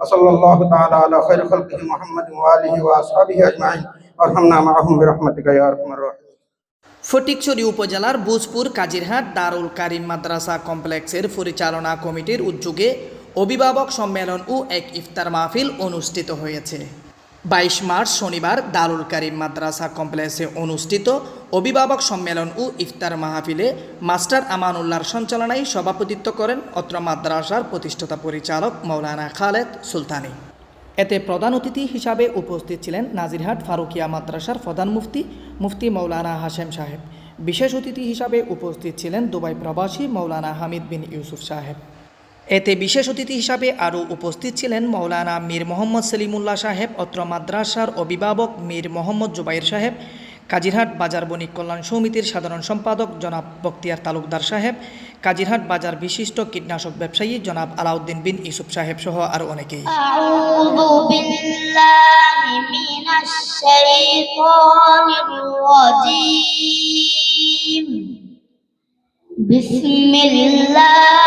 وصلى الله تعالى على خير خلقه محمد وآله وأصحابه أجمعين وارحمنا معهم برحمتك يا أرحم الراحمين ফটিকছড়ি উপজেলার বুজপুর কাজিরহাট দারুল কারিম মাদ্রাসা কমপ্লেক্সের পরিচালনা কমিটির উদ্যোগে অভিভাবক সম্মেলন ও এক ইফতার মাহফিল অনুষ্ঠিত হয়েছে বাইশ মার্চ শনিবার দারুল কারিম মাদ্রাসা কমপ্লেক্সে অনুষ্ঠিত অভিভাবক সম্মেলন ও ইফতার মাহফিলে মাস্টার আমানুল্লাহর সঞ্চালনায় সভাপতিত্ব করেন অত্র মাদ্রাসার প্রতিষ্ঠাতা পরিচালক মৌলানা খালেদ সুলতানি। এতে প্রধান অতিথি হিসাবে উপস্থিত ছিলেন নাজিরহাট ফারুকিয়া মাদ্রাসার প্রধান মুফতি মুফতি মৌলানা হাশেম সাহেব। বিশেষ অতিথি হিসাবে উপস্থিত ছিলেন দুবাই প্রবাসী মৌলানা হামিদ বিন ইউসুফ সাহেব। এতে বিশেষ অতিথি হিসাবে আরও উপস্থিত ছিলেন মৌলানা মীর মোহাম্মদ সেলিমুল্লাহ সাহেব অত্র মাদ্রাসার অভিভাবক মীর মোহাম্মদ জুবাইর সাহেব কাজিরহাট বাজার বণিক কল্যাণ সমিতির সাধারণ সম্পাদক জনাব বক্তিয়ার তালুকদার সাহেব কাজিরহাট বাজার বিশিষ্ট কীটনাশক ব্যবসায়ী জনাব আলাউদ্দিন বিন ইউসুফ সাহেব সহ আরও অনেকেই أعوذ بالله من الشيطان الرجيم بسم الله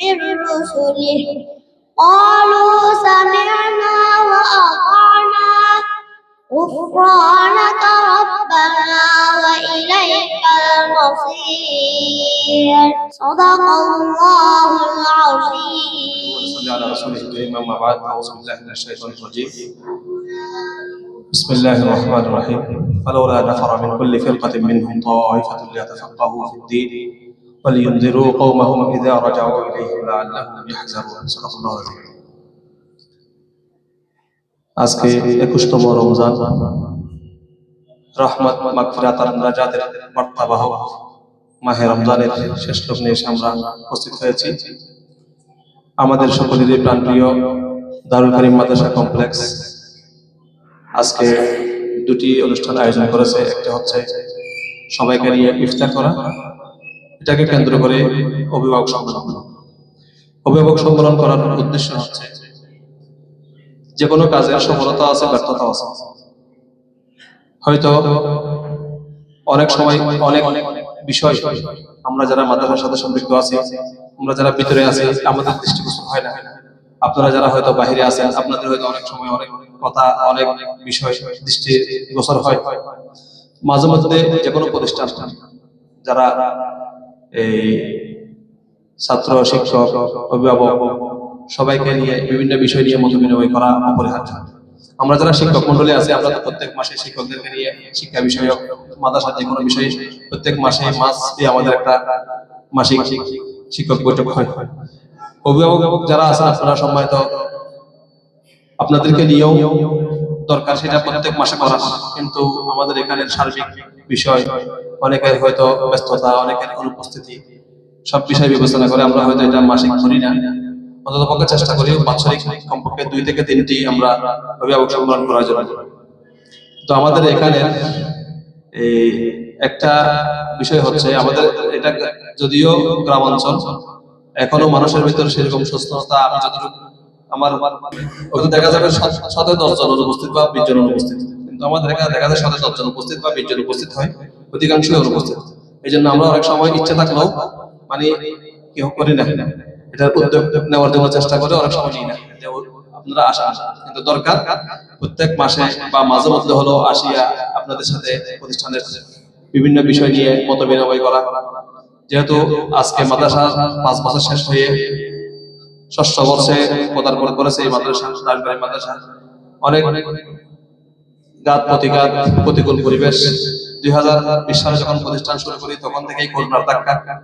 من رسله قالوا سمعنا وأطعنا غفرانك ربنا وإليك المصير صدق الله العظيم صلى على رسوله الكريم اما بعد اعوذ بالله من الشيطان الرجيم بسم الله الرحمن الرحيم. فلولا نفر من كل فرقة منهم طائفة ليتفقهوا في الدين ولينذروا قومهم إذا رجعوا إليهم لعلهم يحذرون صدق الله العظيم আজকে একুশতম রমজান রহমত মাগফিরাত আর নাজাতের বার্তাবাহ মাহে রমজানের শেষ লগ্নে এসে আমরা উপস্থিত হয়েছি আমাদের সকলেরই প্রাণপ্রিয় দারুল করিম মাদ্রাসা কমপ্লেক্স আজকে দুটি অনুষ্ঠান আয়োজন করেছে একটা হচ্ছে সবাইকে নিয়ে ইফতার করা এটাকে কেন্দ্র করে অভিভাবক সম্মেলন অভিভাবক সম্মেলন করার উদ্দেশ্য হচ্ছে, যে কোনো কাজের সফলতা আছে ব্যর্থতা আছে। হয়তো অনেক সময় অনেক অনেক বিষয় আমরা যারা মাদ্রাসার সাথে সম্পৃক্ত আছি, আমরা যারা ভিতরে আছি, আমাদের দৃষ্টিগোচর হয় না। আপনারা যারা হয়তো বাহিরে আছেন, আপনাদের হয়তো অনেক সময় অনেক কথা, অনেক বিষয় দৃষ্টিগোচর হয়। মাঝে মধ্যে যে কোনো প্রতিষ্ঠান, যারা এই ছাত্র, শিক্ষক, অভিভাবক সবাইকে নিয়ে বিভিন্ন বিষয় নিয়ে মত বিনিময় করা অপরিহার্য। আমরা যারা শিক্ষক মন্ডলী আছি, আমরা প্রত্যেক মাসে শিক্ষকদেরকে নিয়ে শিক্ষা বিষয়ক মাদ্রাসার যে কোনো বিষয়ে প্রত্যেক মাসে মাস দিয়ে আমাদের একটা মাসিক শিক্ষক বৈঠক হয়। অভিভাবক যারা আছেন আপনারা সম্মানিত। আপনাদেরকে নিয়েও দরকার সেটা প্রত্যেক মাসে করা কিন্তু আমাদের এখানে সার্বিক বিষয়, অনেকের হয়তো ব্যস্ততা, অনেকের অনুপস্থিতি, সব বিষয় বিবেচনা করে আমরা হয়তো এটা মাসিক ধরি না। অন্তত পক্ষে চেষ্টা করি বাৎসরিক কমপক্ষে দুই থেকে তিনটি আমরা অভিভাবক করার জন্য। তো আমাদের এখানে এই একটা বিষয় হচ্ছে আমাদের এটা যদিও গ্রাম অঞ্চল এখনও মানুষের ভিতরে সেরকম সুস্থতা আমি যতটুকু আমার হয়তো দেখা যাবে সাথে দশ জন অনুপস্থিত বা বিশ জন অনুপস্থিত। কিন্তু আমাদের এখানে দেখা যায় সাথে দশ জন উপস্থিত বা বিশ জন উপস্থিত হয়, অধিকাংশই অনুপস্থিত। এই জন্য আমরা অনেক সময় ইচ্ছে থাকলেও মানে কেউ করি না। এটার উদ্যোগ নেওয়ার জন্য চেষ্টা করে অনেক সময় নিই না। আপনারা আসা। কিন্তু দরকার প্রত্যেক মাসে বা মাঝে মধ্যে হলো আসিয়া আপনাদের সাথে প্রতিষ্ঠানের বিভিন্ন বিষয় নিয়ে মত বিনিময় করা। যেহেতু আজকে মাদ্রাসা পাঁচ বছর শেষ হয়ে ষষ্ঠ বর্ষে পদার্পণ করেছে এই মাদ্রাসা মাদ্রাসা। অনেক গাত, প্রতিঘাত, প্রতিকূল পরিবেশ। দুই হাজার বিশ সালে যখন প্রতিষ্ঠান শুরু করি, তখন থেকেই করোনার ধাক্কা।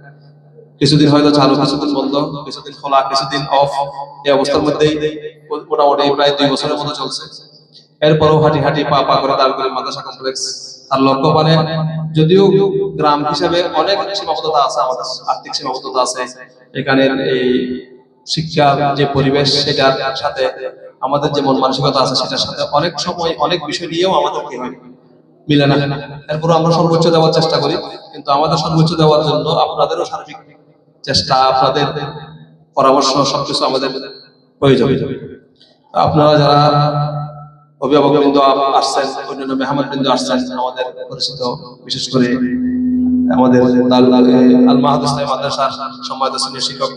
কিছুদিন হয়তো চালু, কিছুদিন বন্ধ, কিছুদিন খোলা, কিছুদিন অফ। এই অবস্থার মধ্যেই মোটামুটি প্রায় দুই বছরের মতো চলছে। এরপরও হাঁটি হাঁটি পা পা করে দাঁড় করে মাদ্রাসা কমপ্লেক্স। তার লক্ষ্য মানে যদিও গ্রাম হিসেবে অনেক সীমাবদ্ধতা আছে, আমাদের আর্থিক সীমাবদ্ধতা আছে। এখানের এই শিক্ষার যে পরিবেশ, সেটার সাথে আমাদের যে মন মানসিকতা আছে, সেটার সাথে অনেক সময় অনেক বিষয় নিয়েও আমাদের মিলে না। এরপর আমরা সর্বোচ্চ দেওয়ার চেষ্টা করি, কিন্তু আমাদের সর্বোচ্চ দেওয়ার জন্য আপনাদেরও সার্বিক চেষ্টা, আপনাদের পরামর্শ, সবকিছু আমাদের প্রয়োজন। আপনারা যারা অভিভাবক বৃন্দ আসছেন, অন্যান্য মেহমান বৃন্দ আসছেন, আমাদের পরিচিত, বিশেষ করে আমাদের আল মাহাদ মাদ্রাসার শিক্ষক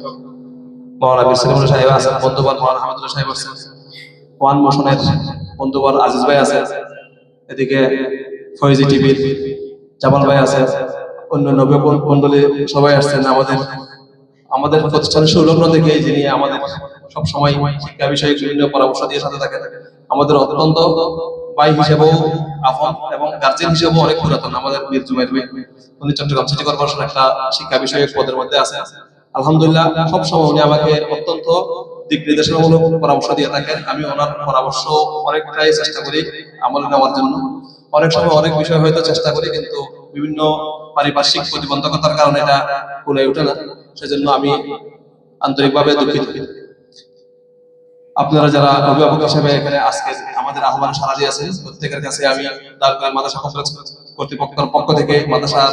আমাদের আমাদের প্রতিষ্ঠানের সংলগ্ন থেকে যিনি আমাদের সব সময় শিক্ষা বিষয়ে বিভিন্ন পরামর্শ দিয়ে সাথে থাকেন, আমাদের অত্যন্ত ভাই হিসেবেও আপন এবং গার্জেন হিসেবেও অনেক পুরাতন আমাদের মীর জুবাইর ভাই, উনি চট্টগ্রাম সিটি কর্পোরেশন একটা শিক্ষা বিষয়ক পদের মধ্যে আছে আলহামদুলিল্লাহ, সব সময় উনি আমাকে অত্যন্ত দিক নির্দেশনামূলক পরামর্শ দিয়ে থাকেন। আমি ওনার পরামর্শ অনেকটাই চেষ্টা করি আমল নেওয়ার জন্য। অনেক সময় অনেক বিষয় হয়তো চেষ্টা করি, কিন্তু বিভিন্ন পারিপার্শ্বিক প্রতিবন্ধকতার কারণে এটা কুলে ওঠে না। সেজন্য আমি আন্তরিকভাবে দুঃখিত। আপনারা যারা অভিভাবক হিসেবে এখানে আজকে আমাদের আহ্বান সারা দিয়েছেন প্রত্যেকের কাছে আমি মাদ্রাসা কমপ্লেক্স কর্তৃপক্ষের পক্ষ থেকে মাদ্রাসা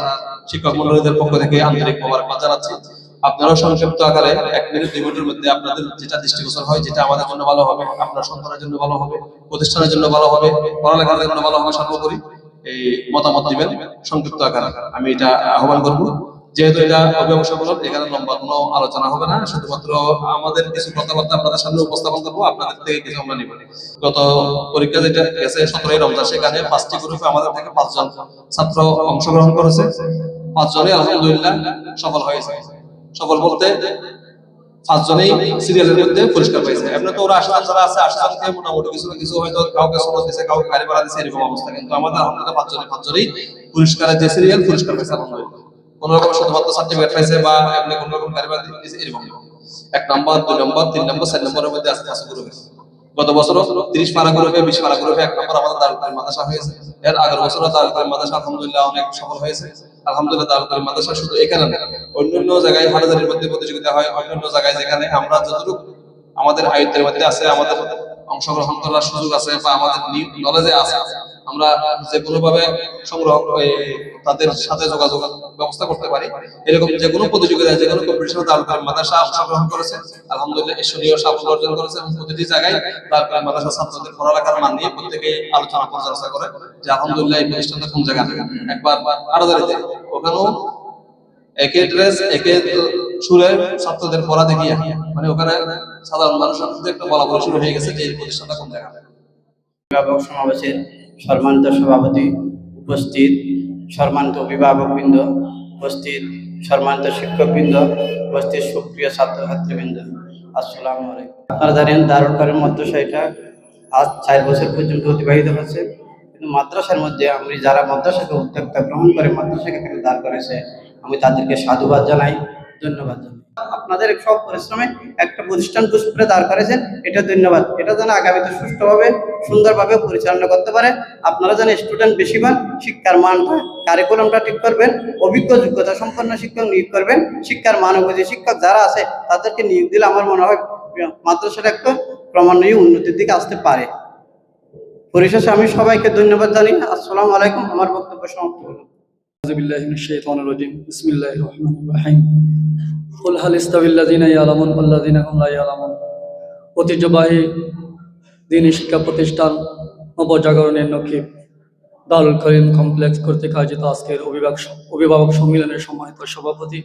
শিক্ষক মন্ডলীদের পক্ষ থেকে আন্তরিক মোবারকবাদ জানাচ্ছি। আপনারাও সংক্ষিপ্ত আকারে এক মিনিট, দুই মিনিটের মধ্যে আপনাদের যেটা দৃষ্টিগোচর হয়, যেটা আমাদের জন্য ভালো হবে, আপনার সন্তানের জন্য ভালো হবে, প্রতিষ্ঠানের জন্য ভালো হবে, পড়ালেখার জন্য ভালো হবে, সর্বোপরি এই মতামত দিবেন সংক্ষিপ্ত আকারে। আমি এটা আহ্বান করব। যেহেতু এটা অভিভাবক এখানে লম্বা কোনো আলোচনা হবে না, শুধুমাত্র আমাদের কিছু কথাবার্তা আপনাদের সামনে উপস্থাপন করব, আপনাদের থেকে কিছু আমরা নিব। গত পরীক্ষা যেটা গেছে সতেরোই রমজান, সেখানে পাঁচটি গ্রুপে আমাদের থেকে পাঁচজন ছাত্র অংশগ্রহণ করেছে। পাঁচজনই আলহামদুলিল্লাহ সফল হয়েছে। সফল বলতে পাঁচজনেই সিরিয়ালের মধ্যে পাইছে। এমনি তো ওরা আসলাম যারা আছে আসলাম মোটামুটি কিছু কিছু হয়তো কাউকে কাউকে গাড়ি ভাড়া এরকম অবস্থা। কিন্তু আমাদের পাঁচজনে পাঁচজনেই যে সিরিয়াল পুরস্কার পাইছে কোন রকম সার্টিফিকেট পাইছে বা এমনি কোন রকম গাড়ি ভাড়া এরকম। এক নম্বর, দুই নম্বর, তিন নম্বর, চার নম্বরের মধ্যে আস্তে আস্তে গত বছর তিরিশ পারা গ্রুপে বিশ পারা গ্রুপে এক নম্বর আমাদের দারুল মাদ্রাসা হয়েছে। এর আগের বছর দারুল মাদ্রাসা আলহামদুলিল্লাহ অনেক সফল হয়েছে। আলহামদুলিল্লাহ দারুল মাদ্রাসা শুধু এখানে অন্যান্য জায়গায় হাজারের মধ্যে প্রতিযোগিতা হয়, অন্যান্য জায়গায় যেখানে আমরা যতটুকু আমাদের আয়ত্তের মধ্যে আছে, আমাদের অংশগ্রহণ করার সুযোগ আছে বা আমাদের নলেজে আছে আমরা যে কোনো ভাবে সংগ্রহ তাদের সাথে যোগাযোগ ব্যবস্থা করতে পারি। এরকম যে কোনো প্রতিযোগিতায় যে কোনো কম্পিটিশনে দারুল মাদ্রাসা অংশগ্রহণ করেছে। আলহামদুলিল্লাহ ঈশ্বরীয় সাফল্য অর্জন করেছে এবং প্রতিটি জায়গায় দারুল মাদ্রাসা ছাত্রদের পড়ালেখার মান নিয়ে প্রত্যেকে আলোচনা পর্যালোচনা করে যে আলহামদুলিল্লাহ এই প্রতিষ্ঠানটা কোন জায়গা থেকে একবার আড়াদারিতে ওখানেও একে ড্রেস একে সুরে ছাত্রদের পড়া দেখিয়ে মানে ওখানে সাধারণ মানুষ একটা বলা বলা শুরু হয়ে গেছে যে এই প্রতিষ্ঠানটা কোন জায়গা সমাবেশের সম্মানিত সভাপতি উপস্থিত, সম্মানিত অভিভাবকবৃন্দ উপস্থিত, সম্মানিত শিক্ষকবৃন্দ উপস্থিত, সুপ্রিয় ছাত্রছাত্রীবৃন্দ। আসসালামু আলাইকুম। আপনারা জানেন দারুল কারিম মাদ্রাসা এটা আজ চার বছর পর্যন্ত অতিবাহিত হচ্ছে। কিন্তু মাদ্রাসার মধ্যে আমি যারা মাদ্রাসাকে উদ্যোক্তা গ্রহণ করে মাদ্রাসাকে দাঁড় করেছে, আমি তাদেরকে সাধুবাদ জানাই। ধন্যবাদ। আপনাদের সব পরিশ্রমে একটা প্রতিষ্ঠান পুষ্পরে দাঁড় করেছেন, এটা ধন্যবাদ। এটা যেন আগামীতে সুষ্ঠুভাবে, সুন্দরভাবে পরিচালনা করতে পারে। আপনারা যেন স্টুডেন্ট বেশি পান শিক্ষার মানটা কারিকুলামটা ঠিক করবেন, অভিজ্ঞ, যোগ্যতা সম্পন্ন শিক্ষক নিয়োগ করবেন, শিক্ষার মান শিক্ষক যারা আছে, তাদেরকে নিয়োগ দিলে আমার মনে হয় মাদ্রাসাটা একটা ক্রমান্বয়ে উন্নতির দিকে আসতে পারে। পরিশেষে আমি সবাইকে ধন্যবাদ জানি আসসালামু আলাইকুম। আমার বক্তব্য সমাপ্ত হলো। أعوذ بالله من الشيطان الرجيم بسم الله الرحمن الرحيم قل هل يستوي الذين يعلمون والذين هم لا يعلمون ঐতিহ্যবাহী দিনী শিক্ষা প্রতিষ্ঠান নবজাগরণের নকিব দারুল করিম কমপ্লেক্স কর্তৃক আয়োজিত আজকের অভিভাবক অভিভাবক সম্মেলনের সম্মানিত সভাপতি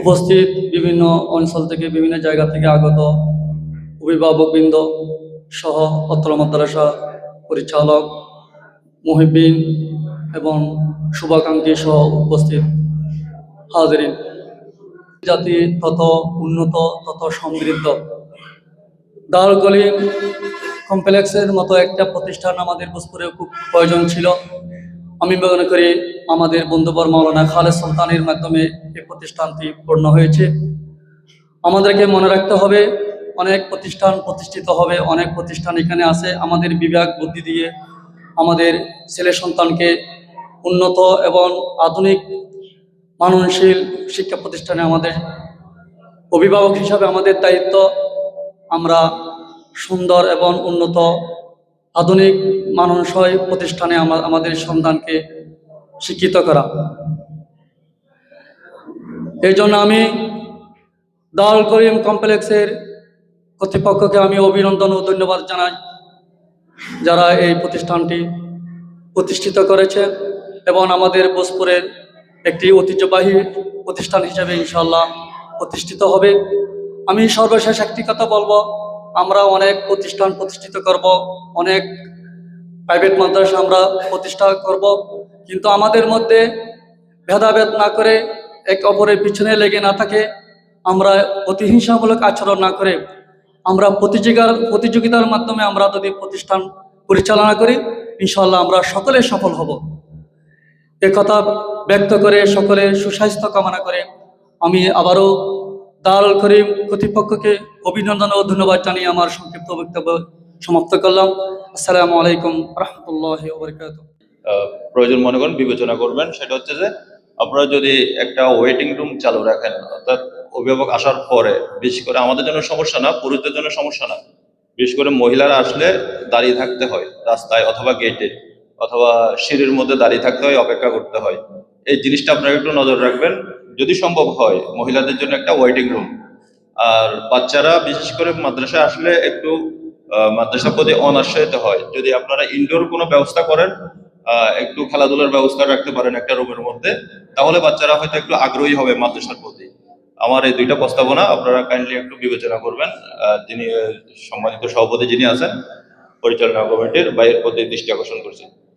উপস্থিত বিভিন্ন অঞ্চল থেকে বিভিন্ন জায়গা থেকে আগত অভিভাবকবৃন্দ সহ অত্র মাদ্রাসা পরিচালক মহিবিন এবং শুভাকাঙ্ক্ষী সহ উপস্থিত হাজিরিন। জাতি তত উন্নত, তত সমৃদ্ধ। দারুল কলিম কমপ্লেক্সের মতো একটা প্রতিষ্ঠান আমাদের ভোজপুরে খুব প্রয়োজন ছিল। আমি মনে করি আমাদের বন্ধুবর মৌলানা খালেদ সুলতানের মাধ্যমে এই প্রতিষ্ঠানটি পূর্ণ হয়েছে। আমাদেরকে মনে রাখতে হবে, অনেক প্রতিষ্ঠান প্রতিষ্ঠিত হবে, অনেক প্রতিষ্ঠান এখানে আছে। আমাদের বিভাগ বুদ্ধি দিয়ে আমাদের ছেলে সন্তানকে উন্নত এবং আধুনিক মাননশীল শিক্ষা প্রতিষ্ঠানে আমাদের অভিভাবক হিসাবে আমাদের দায়িত্ব। আমরা সুন্দর এবং উন্নত আধুনিক মানানসই প্রতিষ্ঠানে আমা- আমাদের সন্তানকে শিক্ষিত করা। এই জন্য আমি দারুল করিম কমপ্লেক্সের কর্তৃপক্ষকে আমি অভিনন্দন ও ধন্যবাদ জানাই, যারা এই প্রতিষ্ঠানটি প্রতিষ্ঠিত করেছে। এবং আমাদের বোসপুরের একটি ঐতিহ্যবাহী প্রতিষ্ঠান হিসেবে ইনশাল্লাহ প্রতিষ্ঠিত হবে। আমি সর্বশেষ একটি কথা বলব, আমরা অনেক প্রতিষ্ঠান প্রতিষ্ঠিত করব, অনেক প্রাইভেট মাদ্রাসা আমরা প্রতিষ্ঠা করব, কিন্তু আমাদের মধ্যে ভেদাভেদ না করে এক অপরের পিছনে লেগে না থাকে, আমরা প্রতিহিংসামূলক আচরণ না করে, আমরা প্রতিযোগিতার প্রতিযোগিতার মাধ্যমে আমরা যদি প্রতিষ্ঠান পরিচালনা করি ইনশাল্লাহ আমরা সকলে সফল হব। এ কথা ব্যক্ত করে সকলে সুস্বাস্থ্য কামনা করে আমি আবারও দারুল করিম কর্তৃপক্ষকে অভিনন্দন ও ধন্যবাদ জানিয়ে আমার সংক্ষিপ্ত বক্তব্য সমাপ্ত করলাম। আসসালামু আলাইকুম রহমতুল্লাহ বরকাত প্রয়োজন মনে করেন বিবেচনা করবেন, সেটা হচ্ছে যে আপনারা যদি একটা ওয়েটিং রুম চালু রাখেন, অর্থাৎ অভিভাবক আসার পরে, বিশেষ করে আমাদের জন্য সমস্যা না, পুরুষদের জন্য সমস্যা না। বিশেষ করে মহিলারা আসলে দাঁড়িয়ে থাকতে হয় রাস্তায় অথবা গেটে অথবা সিঁড়ির মধ্যে দাঁড়িয়ে থাকতে হয়, অপেক্ষা করতে হয়। এই জিনিসটা আপনারা একটু নজর রাখবেন। যদি সম্ভব হয়, মহিলাদের জন্য একটা ওয়েটিং রুম। আর বাচ্চারা, বিশেষ করে মাদ্রাসায় আসলে একটু মাদ্রাসার প্রতি অনাশ্রয়িত হয়। যদি আপনারা ইনডোর কোনো ব্যবস্থা করেন একটু খেলাধুলার ব্যবস্থা রাখতে পারেন একটা রুমের মধ্যে, তাহলে বাচ্চারা হয়তো একটু আগ্রহী হবে মাদ্রাসার প্রতি। আমার এই দুইটা প্রস্তাবনা, আপনারা কাইন্ডলি একটু বিবেচনা করবেন। যিনি, সম্মানিত সভাপতি যিনি আছেন, পরিচালনা কমিটির বাইরের প্রতি দৃষ্টি আকর্ষণ করছি।